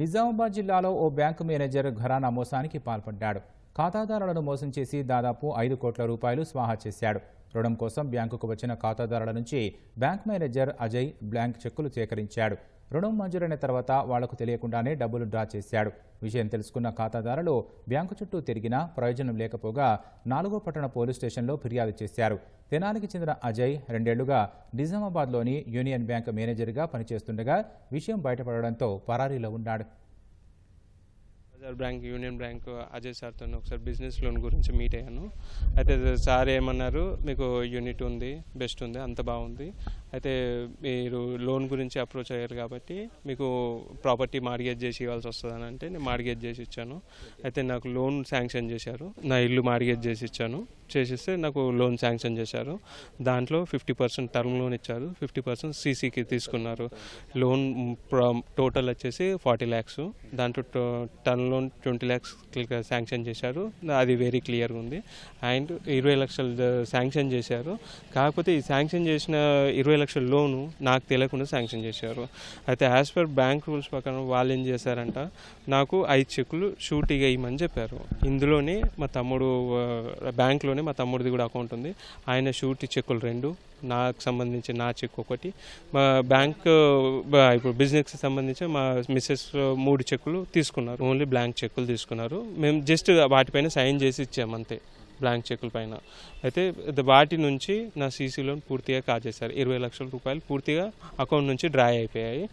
నిజామాబాద్ జిల్లాలో ఓ bank manager ఘరానా మోసానికి పాల్పడ్డాడు. ఖాతాదారులను మోసం చేసి దాదాపు ఐదు కోట్ల రూపాయలు స్వాహా చేశాడు. రుణం కోసం బ్యాంకుకు వచ్చిన ఖాతాదారుల నుంచి బ్యాంక్ మేనేజర్ అజయ్ బ్లాంక్ చెక్కులు సేకరించాడు. రుణం మంజూరైన తర్వాత వాళ్ళకు తెలియకుండానే డబ్బులు డ్రా చేశాడు. విషయం తెలుసుకున్న ఖాతాదారులు బ్యాంకు చుట్టూ తిరిగినా ప్రయోజనం లేకపోగా నాలుగో పట్టణ పోలీస్ స్టేషన్లో ఫిర్యాదు చేశారు. తెనాలికి చెందిన అజయ్ రెండేళ్ళుగా నిజామాబాద్లోని యూనియన్ బ్యాంక్ మేనేజర్గా పనిచేస్తుండగా విషయం బయటపడడంతో పరారీలో ఉన్నాడు. బజార్ బ్యాంక్ యూనియన్ బ్యాంక్ అజయ్ సార్తో ఒకసారి బిజినెస్ లోన్ గురించి మీట్ అయ్యాను. అయితే సార్ ఏమన్నారు మీకు యూనిట్ ఉంది బెస్ట్ ఉంది అంత బాగుంది. అయితే మీరు లోన్ గురించి అప్రోచ్ అయ్యారు కాబట్టి మీకు ప్రాపర్టీ మార్గేజ్ చేసి ఇవ్వాల్సి వస్తుందని అంటే నేను మార్గేజ్ చేసి ఇచ్చాను. అయితే నాకు లోన్ శాంక్షన్ చేశారు. నా ఇల్లు మార్గేజ్ చేసి ఇచ్చాను. చేసిస్తే నాకు లోన్ శాంక్షన్ చేశారు. దాంట్లో ఫిఫ్టీ పర్సెంట్ టర్మ్ లోన్ ఇచ్చారు. ఫిఫ్టీ పర్సెంట్ సీసీకి తీసుకున్నారు. లోన్ టోటల్ వచ్చేసి ఫార్టీ ల్యాక్స్. దాంట్లో term loan twenty lakhs sanction చేశారు. అది వెరీ క్లియర్గా ఉంది. అండ్ ఇరవై లక్షలు శాంక్షన్ చేశారు. కాకపోతే ఈ శాంక్షన్ చేసిన ఇరవై లక్షల లోను నాకు తెలియకుండా శాంక్షన్ చేశారు. అయితే యాజ్ పర్ బ్యాంక్ రూల్స్ ప్రకారం వాళ్ళు ఏం చేశారంట నాకు ఐదు చెక్కులు షూటీగా ఇవ్వమని చెప్పారు. ఇందులోనే మా తమ్ముడు బ్యాంక్లోనే మా తమ్ముడిది కూడా అకౌంట్ ఉంది. ఆయన షూటీ చెక్కులు రెండు నాకు సంబంధించి నా చెక్ ఒకటి. మా బ్యాంక్ ఇప్పుడు బిజినెస్కి సంబంధించి మా మిస్సెస్ మూడు చెక్కులు తీసుకున్నారు. ఓన్లీ బ్లాంక్ చెక్కులు తీసుకున్నారు. మేము జస్ట్ వాటిపైన సైన్ చేసి ఇచ్చాము అంతే. బ్లాంక్ చెక్కుల పైన. అయితే వాటి నుంచి నా సీసీ లోన్ పూర్తిగా కాజేశారు. ఇరవై లక్షల రూపాయలు పూర్తిగా అకౌంట్ నుంచి డ్రా అయిపోయాయి.